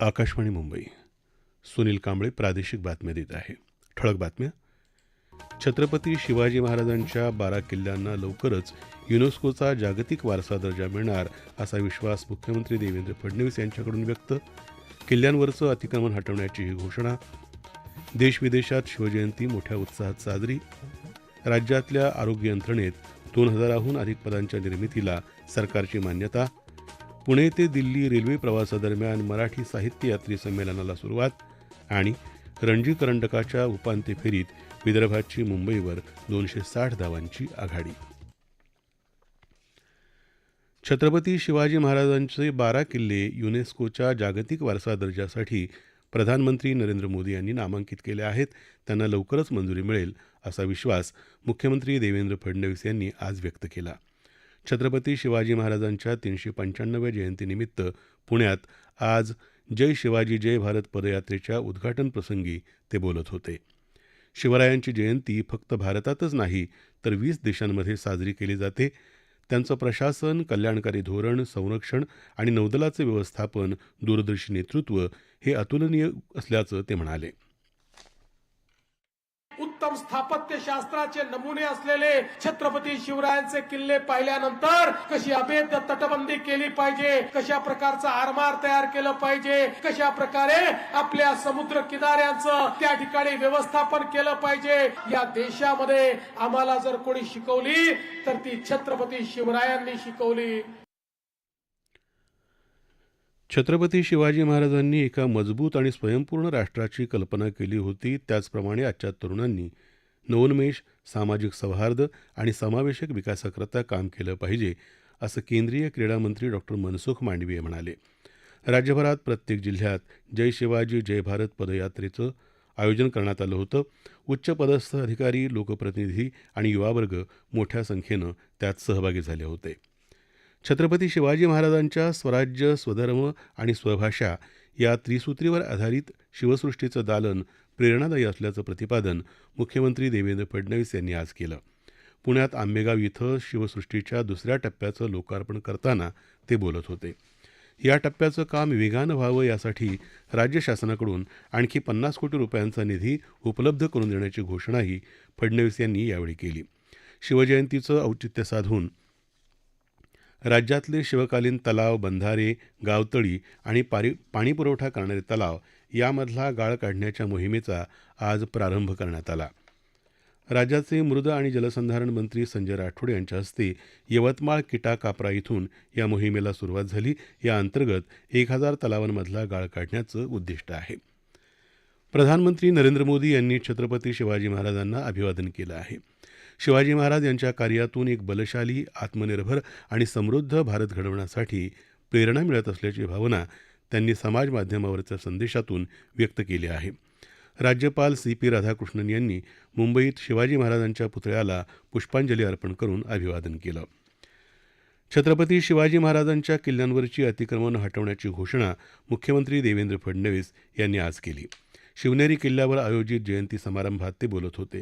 आकाशवाणी मुंबई. सुनील कांबळे प्रादेशिक बातम्या देत आहे. ठळक बातम्या. छत्रपती शिवाजी महाराजांच्या बारा किल्ल्यांना लवकरच युनेस्कोचा जागतिक वारसा दर्जा मिळणार असा विश्वास मुख्यमंत्री देवेंद्र फडणवीस यांच्याकडून व्यक्त. किल्ल्यांवरचं अतिक्रमण हटवण्याची ही घोषणा. देशविदेशात शिवजयंती मोठ्या उत्साहात साजरी. राज्यातल्या आरोग्य यंत्रणेत दोन हजाराहून अधिक पदांच्या निर्मितीला सरकारची मान्यता. पुणे ते दिल्ली रेल्वे प्रवासादरम्यान मराठी साहित्य यात्री संमेलनाला सुरुवात आणि रणजी करंडकाच्या उपांत्य फेरीत विदर्भाची मुंबईवर दोनशे साठ धावांची आघाडी. छत्रपती शिवाजी महाराजांचे बारा किल्ले युनेस्कोच्या जागतिक वारसा दर्जासाठी प्रधानमंत्री नरेंद्र मोदी यांनी नामांकित केले आहेत. त्यांना लवकरच मंजुरी मिळेल असा विश्वास मुख्यमंत्री देवेंद्र फडणवीस यांनी आज व्यक्त केला. छत्रपती शिवाजी महाराजांच्या तीनशे पंच्याण्णव्या जयंतीनिमित्त पुण्यात आज जय शिवाजी जय भारत पदयात्रेच्या उद्घाटन प्रसंगी ते बोलत होते. शिवरायांची जयंती फक्त भारतातच नाही तर वीस देशांमध्ये साजरी केली जाते. त्यांचं प्रशासन कल्याणकारी धोरण संरक्षण आणि नौदलाचं व्यवस्थापन दूरदर्शी नेतृत्व हे अतुलनीय असल्याचं ते म्हणाले. उत्तम स्थापत्य शास्त्राचे नमुने असलेले छत्रपती शिवरायांचे किल्ले पाहिल्यानंतर कशी अभेद तटबंदी केली पाहिजे कशा प्रकारचा आरमार तयार केलं पाहिजे कशा प्रकारे आपल्या समुद्र किनाऱ्यांचं त्या ठिकाणी व्यवस्थापन केलं पाहिजे या देशामध्ये आम्हाला जर कोणी शिकवली तर ती छत्रपती शिवरायांनी शिकवली. छत्रपती शिवाजी महाराजांनी एका मजबूत आणि स्वयंपूर्ण राष्ट्राची कल्पना केली होती. त्याचप्रमाणे आजच्या तरुणांनी नवोन्मेष सामाजिक सौहार्द आणि समावेशक विकासाकरता काम केलं पाहिजे असं केंद्रीय क्रीडा मंत्री डॉक्टर मनसुख मांडवीय म्हणाले. राज्यभरात प्रत्येक जिल्ह्यात जय शिवाजी जय भारत पदयात्रेचं आयोजन करण्यात आलं होतं. उच्च पदस्थ अधिकारी लोकप्रतिनिधी आणि युवावर्ग मोठ्या संख्येनं त्यात सहभागी झाले होते. छत्रपती शिवाजी महाराजांच्या स्वराज्य स्वधर्म आणि स्वभाषा या त्रिसूत्रीवर आधारित शिवसृष्टीचं दालन प्रेरणादायी असल्याचं प्रतिपादन मुख्यमंत्री देवेंद्र फडणवीस यांनी आज केलं. पुण्यात आंबेगाव इथं शिवसृष्टीच्या दुसऱ्या टप्प्याचं लोकार्पण करताना ते बोलत होते. या टप्प्याचं काम वेगानं व्हावं यासाठी राज्य शासनाकडून आणखी पन्नास कोटी रुपयांचा निधी उपलब्ध करून देण्याची घोषणाही फडणवीस यांनी यावेळी केली. शिवजयंतीचं औचित्य साधून राज्यातले शिवकालीन तलाव बंधारे गावतळी आणि पारी पाणीपुरवठा करणारे तलाव यामधला गाळ काढण्याच्या मोहिमेचा आज प्रारंभ करण्यात आला. राज्याचे मृद आणि जलसंधारण मंत्री संजय राठोड यांच्या हस्ते यवतमाळ किटा कापरा इथून या मोहिमेला सुरुवात झाली. या अंतर्गत एक हजार तलावांमधला गाळ काढण्याचं उद्दिष्ट आहे. प्रधानमंत्री नरेंद्र मोदी यांनी छत्रपती शिवाजी महाराजांना अभिवादन केलं आहे. शिवाजी महाराज यांच्या कार्यातून एक बलशाली आत्मनिर्भर आणि समृद्ध भारत घडवण्यासाठी प्रेरणा मिळत असल्याची भावना त्यांनी समाज माध्यमावरच्या संदेशातून व्यक्त केली आहे. राज्यपाल सी पी राधाकृष्णन यांनी मुंबईत शिवाजी महाराजांच्या पुतळ्याला पुष्पांजली अर्पण करून अभिवादन केलं. छत्रपती शिवाजी महाराजांच्या किल्ल्यांवरची अतिक्रमण हटवण्याची घोषणा मुख्यमंत्री देवेंद्र फडणवीस यांनी आज केली. शिवनेरी किल्ल्यावर आयोजित जयंती समारंभात ते बोलत होते.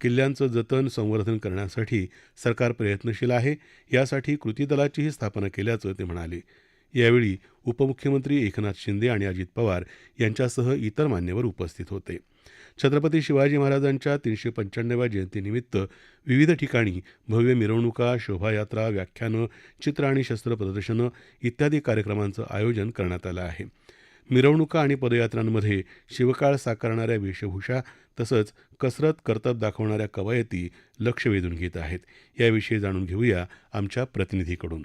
किल्ल्यांचं जतन संवर्धन करण्यासाठी सरकार प्रयत्नशील आहे यासाठी कृती दलाचीही स्थापना केल्याचं ते म्हणाले. यावेळी उपमुख्यमंत्री एकनाथ शिंदे आणि अजित पवार यांच्यासह इतर मान्यवर उपस्थित होते. छत्रपती शिवाजी महाराजांच्या तीनशे पंच्याण्णव्या जयंतीनिमित्त विविध ठिकाणी भव्य मिरवणुका शोभायात्रा व्याख्यानं चित्र आणि शस्त्र प्रदर्शनं इत्यादी कार्यक्रमांचं आयोजन करण्यात आलं आहे. मिरवणुका आणि पदयात्रांमध्ये शिवकाळ साकारणाऱ्या वेशभूषा तसंच कसरत कर्तब दाखवणाऱ्या कवायती लक्ष वेधून घेत आहेत. याविषयी जाणून घेऊया आमच्या प्रतिनिधीकडून.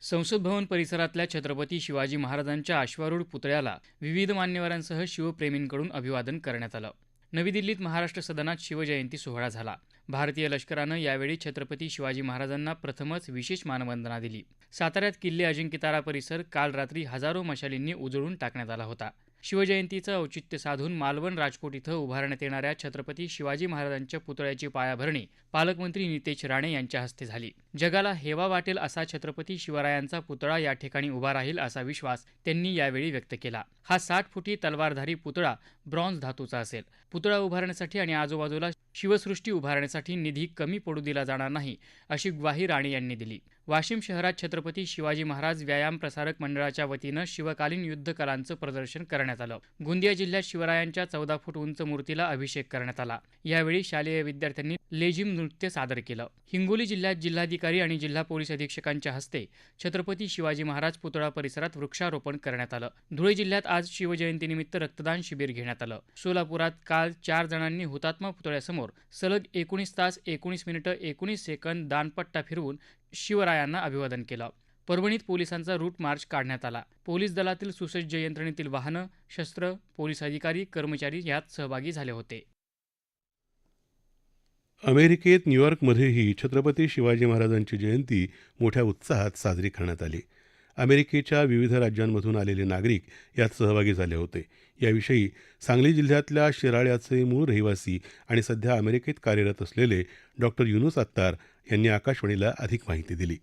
संसद भवन परिसरातल्या छत्रपती शिवाजी महाराजांच्या अश्वारूढ पुतळ्याला विविध मान्यवरांसह शिवप्रेमींकडून अभिवादन करण्यात आलं. नवी दिल्लीत महाराष्ट्र सदनात शिवजयंती सोहळा झाला. भारतीय लष्करानं यावेळी छत्रपती शिवाजी महाराजांना प्रथमच विशेष मानवंदना दिली. साताऱ्यात किल्ले अजिंक्यतारा परिसर काल रात्री हजारो मशालींनी उजळून टाकण्यात आला होता. शिवजयंतीचं औचित्य साधून मालवण राजकोट इथं उभारण्यात येणाऱ्या छत्रपती शिवाजी महाराजांच्या पुतळ्याची पायाभरणी पालकमंत्री नितेश राणे यांच्या हस्ते झाली. जगाला हेवा वाटेल असा छत्रपती शिवरायांचा पुतळा या ठिकाणी उभा राहील असा विश्वास त्यांनी यावेळी व्यक्त केला. हा साठ फुटी तलवारधारी पुतळा ब्रॉन्झ धातूचा असेल. पुतळा उभारण्यासाठी आणि आजूबाजूला शिवसृष्टी उभारण्यासाठी निधी कमी पडू दिला जाणार नाही अशी ग्वाही राणे यांनी दिली. वाशिम शहरात छत्रपती शिवाजी महाराज व्यायाम प्रसारक मंडळाच्या वतीनं शिवकालीन युद्ध कलांचं प्रदर्शन करण्यात आलं. गोंदिया जिल्ह्यात शिवरायांच्या चौदा फूट उंच मूर्तीला अभिषेक करण्यात आला. यावेळी शालेय विद्यार्थ्यांनी लेझिम नृत्य सादर केलं. हिंगोली जिल्ह्यात जिल्हाधिकारी आणि जिल्हा पोलीस अधीक्षकांच्या हस्ते छत्रपती शिवाजी महाराज पुतळा परिसरात वृक्षारोपण करण्यात आलं. धुळे जिल्ह्यात आज शिवजयंतीनिमित्त रक्तदान शिबिर घेण्यात आलं. सोलापुरात काल चार जणांनी हुतात्मा पुतळ्यासमोर सलग एकोणीस तास एकोणीस मिनिटं एकोणीस सेकंद दानपट्टा फिरवून शिवरायांना अभिवादन केलं. परभणीत पोलिसांचा रूट मार्च काढण्यात आला. पोलीस दलातील सुसज्ज यंत्रणेतील वाहनं शस्त्र पोलीस अधिकारी कर्मचारी यात सहभागी झाले होते. अमेरिकेत न्यूयॉर्कमध्येही छत्रपती शिवाजी महाराजांची जयंती मोठ्या उत्साहात साजरी करण्यात आली. अमेरिकेच्या विविध राज्यांमधून आलेले नागरिक यात सहभागी झाले होते. याविषयी सांगली जिल्ह्यातल्या शिराळ्याचे मूळ रहिवासी आणि सध्या अमेरिकेत कार्यरत असलेले डॉक्टर युनुस अत्तार यांनी आकाशवाणीला अधिक माहिती दिली.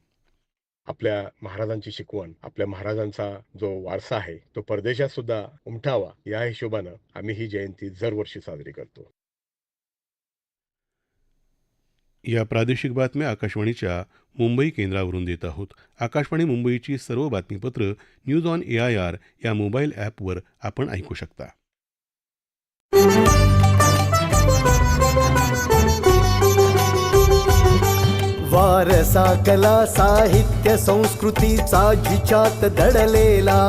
आपल्या महाराजांची शिकवण आपल्या महाराजांचा जो वारसा आहे तो परदेशात सुद्धा उमटावा या हिशोबानं आम्ही ही जयंती दरवर्षी साजरी करतो. या प्रादेशिक बातम्या आकाशवाणीच्या मुंबई केंद्रावरून देत आहोत. आकाशवाणी मुंबईची सर्व बातमीपत्र news on A I R या मोबाईल ॲपवर आपण ऐकू शकता. वारसा कला साहित्य संस्कृतीचा जिच्यात दडलेला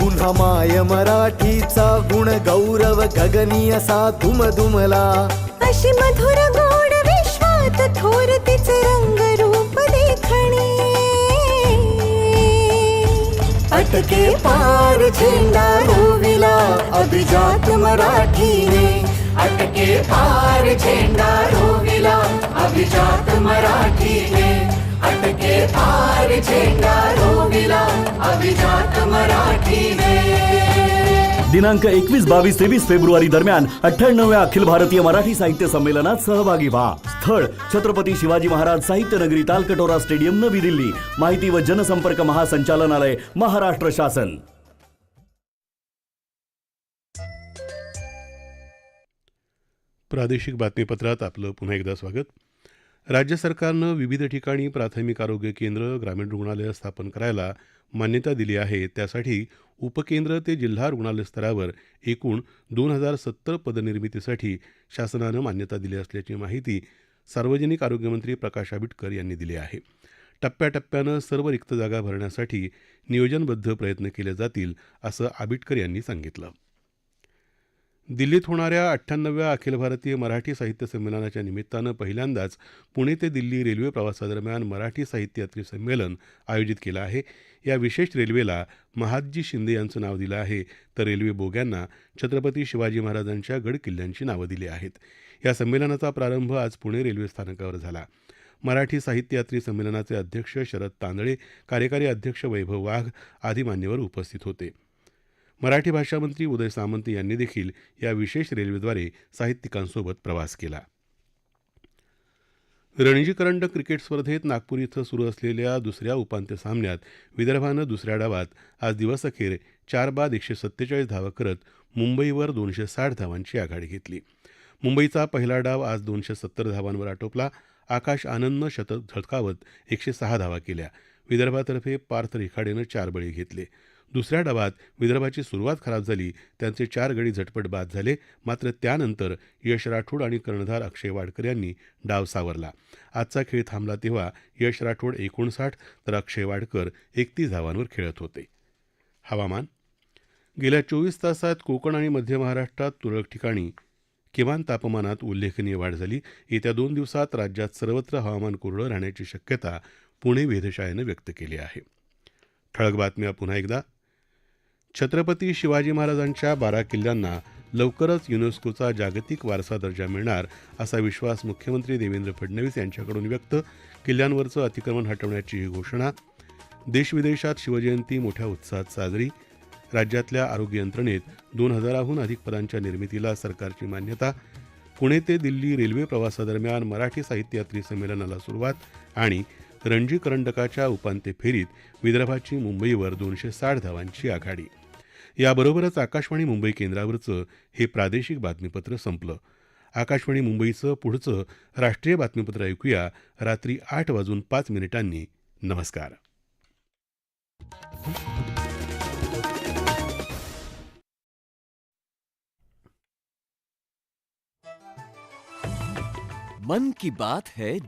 पुन्हा माय मराठीचा गुण गौरव गगनीय सा दुमदुमला अशी मधुर के पार झेंडा रोविला. अभिजात मराठीने. अटके पार झेंडा रोविला. अभिजात मराठीने. अटके पार झेंडा रोविला. अभिजात मराठी दिनांक एकवीस बावीस तेवीस फेब्रुवारी दरम्यान अठ्ठ्याण्णव्या अखिल भारतीय मराठी साहित्य संमेलनात सहभागी व्हा. स्थळ छत्रपती शिवाजी महाराज साहित्य नगरी तालकटोरा स्टेडियम नवी दिल्ली. माहिती व जनसंपर्क महासंचालनालय महाराष्ट्र शासन. प्रादेशिक बातमीपत्रात आपलं पुन्हा एकदा स्वागत. राज्य सरकारनं विविध ठिकाणी प्राथमिक आरोग्य केंद्र ग्रामीण रुग्णालयं स्थापन करायला मान्यता दिली आहे. त्यासाठी उपकेंद्र ते जिल्हा रुग्णालय स्तरावर एकूण दोन हजार सत्तर पदनिर्मितीसाठी शासनानं मान्यता दिली असल्याची माहिती सार्वजनिक आरोग्यमंत्री प्रकाश आबिटकर यांनी दिली आहे. टप्प्याटप्प्यानं सर्व रिक्त जागा भरण्यासाठी नियोजनबद्ध प्रयत्न केले जातील असं आबिटकर यांनी सांगितलं. दिल्लीत होणाऱ्या अठ्ठ्याण्णव्या अखिल भारतीय मराठी साहित्य संमेलनाच्या निमित्तानं पहिल्यांदाच पुणे ते दिल्ली रेल्वे प्रवासादरम्यान मराठी साहित्य यात्री संमेलन आयोजित केलं आहे. या विशेष रेल्वेला महादजी शिंदे यांचं नाव दिलं आहे. तर रेल्वे बोग्यांना छत्रपती शिवाजी महाराजांच्या गड किल्ल्यांची नावं दिली आहेत. या संमेलनाचा प्रारंभ आज पुणे रेल्वे स्थानकावर झाला. मराठी साहित्य यात्री संमेलनाचे अध्यक्ष शरद तांदळे कार्यकारी अध्यक्ष वैभव वाघ आदी मान्यवर उपस्थित होते. मराठी भाषा मंत्री उदय सामंत यांनी देखील या विशेष रेल्वेद्वारे साहित्यिकांसोबत प्रवास केला. रणजी करंडक क्रिकेट स्पर्धेत नागपूर इथं सुरू असलेल्या दुसऱ्या उपांत्य सामन्यात विदर्भानं दुसऱ्या डावात आज दिवसअखेर चार बाद एकशे सत्तेचाळीस धावा करत मुंबईवर दोनशे साठ धावांची आघाडी घेतली. मुंबईचा पहिला डाव आज दोनशे सत्तर धावांवर आटोपला. आकाश आनंदनं शतक झळकावत एकशे सहा धावा केल्या. विदर्भातर्फे पार्थ रेखाडेनं चार बळी घेतले. दुसऱ्या डावात विदर्भाची सुरुवात खराब झाली त्यांचे चार गडी झटपट बाद झाले मात्र त्यानंतर यश राठोड आणि कर्णधार अक्षय वाडकर यांनी डाव सावरला. आजचा खेळ थांबला तेव्हा यश राठोड एकोणसाठ तर अक्षय वाडकर एकतीस धावांवर खेळत होते. हवामान. गेल्या चोवीस तासात कोकण आणि मध्य महाराष्ट्रात तुरळक ठिकाणी किमान तापमानात उल्लेखनीय वाढ झाली. येत्या दोन दिवसात राज्यात सर्वत्र हवामान कोरडं राहण्याची शक्यता पुणे वेधशाळेनं व्यक्त केली आहे. ठळक बातम्या पुन्हा एकदा. छत्रपती शिवाजी महाराजांच्या बारा किल्ल्यांना लवकरच युनेस्कोचा जागतिक वारसा दर्जा मिळणार असा विश्वास मुख्यमंत्री देवेंद्र फडणवीस यांच्याकडून व्यक्त किल्ल्यांवरचं अतिक्रमण हटवण्याची ही घोषणा. देशविदेशात शिवजयंती मोठ्या उत्साहात साजरी. राज्यातल्या आरोग्य यंत्रणेत दोन हजाराहून अधिक पदांच्या निर्मितीला सरकारची मान्यता. पुणे ते दिल्ली रेल्वे प्रवासादरम्यान मराठी साहित्य यात्री संमेलनाला सुरुवात आणि रणजी करंडकाच्या उपांत्य फेरीत विदर्भाची मुंबईवर दोनशे साठ धावांची आघाडी. याबरोबरच आकाशवाणी मुंबई केंद्रावरचं हे प्रादेशिक बातमीपत्र संपलं. आकाशवाणी मुंबईचं पुढचं राष्ट्रीय बातमीपत्र ऐकूया रात्री आठ वाजून पाच मिनिटांनी. नमस्कार. मन की बात है